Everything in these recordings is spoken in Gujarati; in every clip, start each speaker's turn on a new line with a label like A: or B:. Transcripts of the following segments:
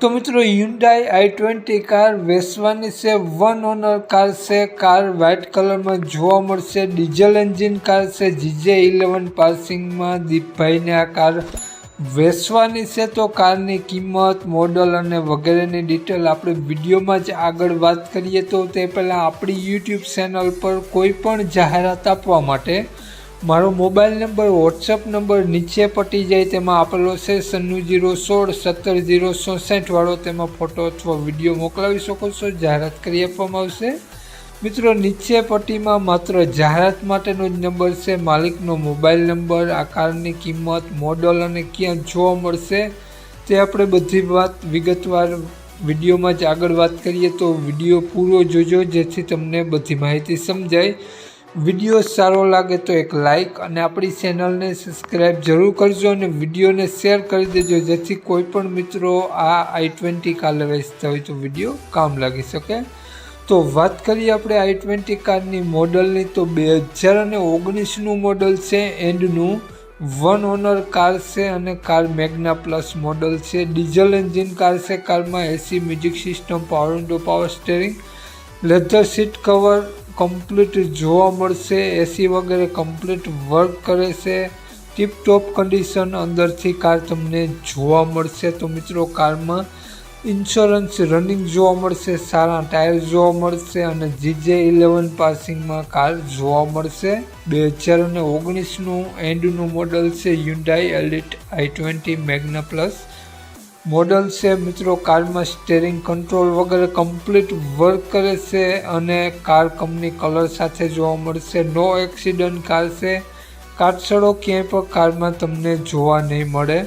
A: તો મિત્રો યુન્ડાઈ આઈ ટ્વેન્ટી કાર વેસવાની છે વન ઓનર કાર છે કાર વ્હાઇટ કલરમાં જોવા મળશે ડીઝલ એન્જિન કાર છે જીજે ઇલેવન પાર્સિંગમાં દીપભાઈને આ કાર વેસવાની છે. તો કારની કિંમત મોડલ અને વગેરેની ડિટેલ આપણે વિડીયોમાં જ આગળ વાત કરીએ. તો તે પહેલાં આપણી યુટ્યુબ ચેનલ પર કોઈ પણ જાહેરાત આપવા માટે મારો મોબાઈલ નંબર વોટ્સઅપ નંબર નીચે પટી જાય તેમાં આપેલો છે સન્નુ જીરો સોળ સત્તર જીરો ચોસઠ વાળો. તેમાં ફોટો અથવા વીડિયો મોકલાવી શકો છો. જાહેરાત કરી આપવામાં આવશે. મિત્રો, નીચે પટ્ટીમાં માત્ર જાહેરાત માટેનો જ નંબર છે. માલિકનો મોબાઈલ નંબર આ કારની કિંમત, મોડલ અને ક્યાં જોવા મળશે તે આપણે બધી વાત વિગતવાર વિડીયોમાં જ આગળ વાત કરીએ. તો વીડિયો પૂરો જોજો જેથી તમને બધી માહિતી સમજાય. વીડિયો સારો લાગે તો એક લાઇક અને આપણી ચેનલને સબસ્ક્રાઈબ જરૂર કરજો અને વિડીયોને શેર કરી દેજો, જેથી કોઈ પણ મિત્રો આ આઈ ટ્વેન્ટી કાલે વેચતા હોય તો વીડિયો કામ લાગી શકે. તો વાત કરીએ આપણે આઈ ટ્વેન્ટી કારની મોડલની, તો બે હજાર અને ઓગણીસનું મોડલ છે એન્ડનું વન ઓનર કાર છે અને કાર મેગ્ના પ્લસ મોડલ છે. ડીઝલ એન્જિન કાર છે કારમાં AC music system power window power steering leather seat cover complete જોવા મળશે એસી વગેરે કમ્પ્લીટ વર્ક કરે છે. ટીપટોપ કન્ડિશન અંદરથી કાર તમને જોવા મળશે. તો મિત્રો, કારમાં ઇન્સ્યોરન્સ રનિંગ જોવા મળશે, સારા ટાયર જોવા મળશે અને જીજે ઇલેવન પાસિંગમાં કાર જોવા મળશે. બે હજાર અને ઓગણીસનું એન્ડનું મોડલ છે Hyundai elite i twenty Magna plus model છે મિત્રો, કારમાં સ્ટેરિંગ કંટ્રોલ વગેરે કમ્પ્લીટ વર્ક કરે છે અને કાર કંપની કલર સાથે જોવા મળશે. નો એક્સિડન્ટ કાર છે. કાટસડો ક્યાંય પણ કારમાં તમને જોવા નહીં મળે.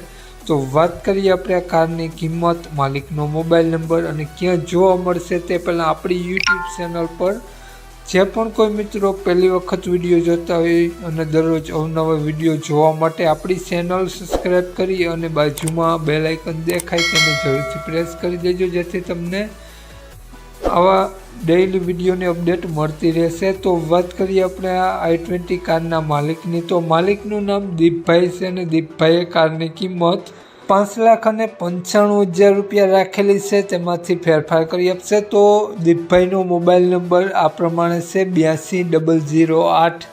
A: તો વાત કરીએ આપણે આ કારની કિંમત, માલિકનો મોબાઈલ નંબર અને ક્યાં જોવા મળશે તે પહેલાં આપણી યુટ્યુબ ચેનલ પર જે પણ કોઈ મિત્રો પહેલી વખત વીડિયો જોતા હોય અને દરરોજ અવનવા વીડિયો જોવા માટે આપણી ચેનલ સબસ્ક્રાઈબ કરી અને બાજુમાં બે લાઇકન દેખાય તેને જરૂરથી પ્રેસ કરી દેજો, જેથી તમને આવા ડેઇલી વિડીયોની અપડેટ મળતી રહેશે. તો વાત કરીએ આપણે આ આઈ ટ્વેન્ટી કારના માલિકની. તો માલિકનું નામ દીપભાઈ છે અને દીપભાઈએ કારની કિંમત પાંચ લાખ અને પંચાણું હજાર રૂપિયા રાખેલી છે. તેમાંથી ફેરફાર કરી આપશે તો દીપભાઈનો મોબાઈલ નંબર આ પ્રમાણે છે બ્યાસી, ડબલ ઝીરો, આઠ,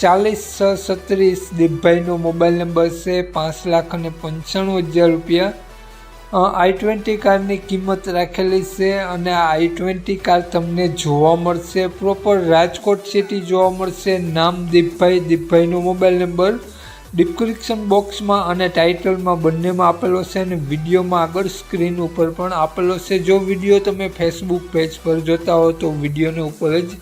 A: ચાલીસ છ સત્રીસ દીપભાઈનો મોબાઈલ નંબર છે પાંચ લાખ અને પંચાણું હજાર રૂપિયા. આઈ ટ્વેન્ટી કારની કિંમત રાખેલી છે અને આ આઈ ટ્વેન્ટી કાર તમને જોવા મળશે. પ્રોપર રાજકોટ સિટી જોવા મળશે. નામ દીપભાઈ, દીપભાઈનો મોબાઈલ નંબર. ડિસ્ક્રિપ્શન બોક્સમાં અને ટાઇટલમાં બંનેમાં આપેલો છે અને વિડીયોમાં આગળ સ્ક્રીન ઉપર પણ આપેલો છે. જો વીડિયો તમે ફેસબુક પેજ પર જોતા હો તો વિડીયોને ઉપર જ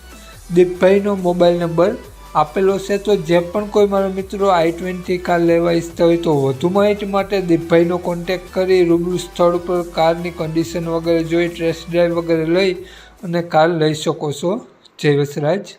A: દીપભાઈનો મોબાઈલ નંબર આપેલો છે. તો જે પણ કોઈ મારા મિત્રો આઈ ટ્વેન્ટી કાર લેવા ઈચ્છતા હોય તો વધુ માહિતી માટે દીપભાઈનો કોન્ટેક કરી રૂબરૂ સ્થળ ઉપર કારની કન્ડિશન વગેરે જોઈ ટેસ્ટ ડ્રાઈવ વગેરે લઈ અને કાર લઈ શકો છો. જય વસરાજ.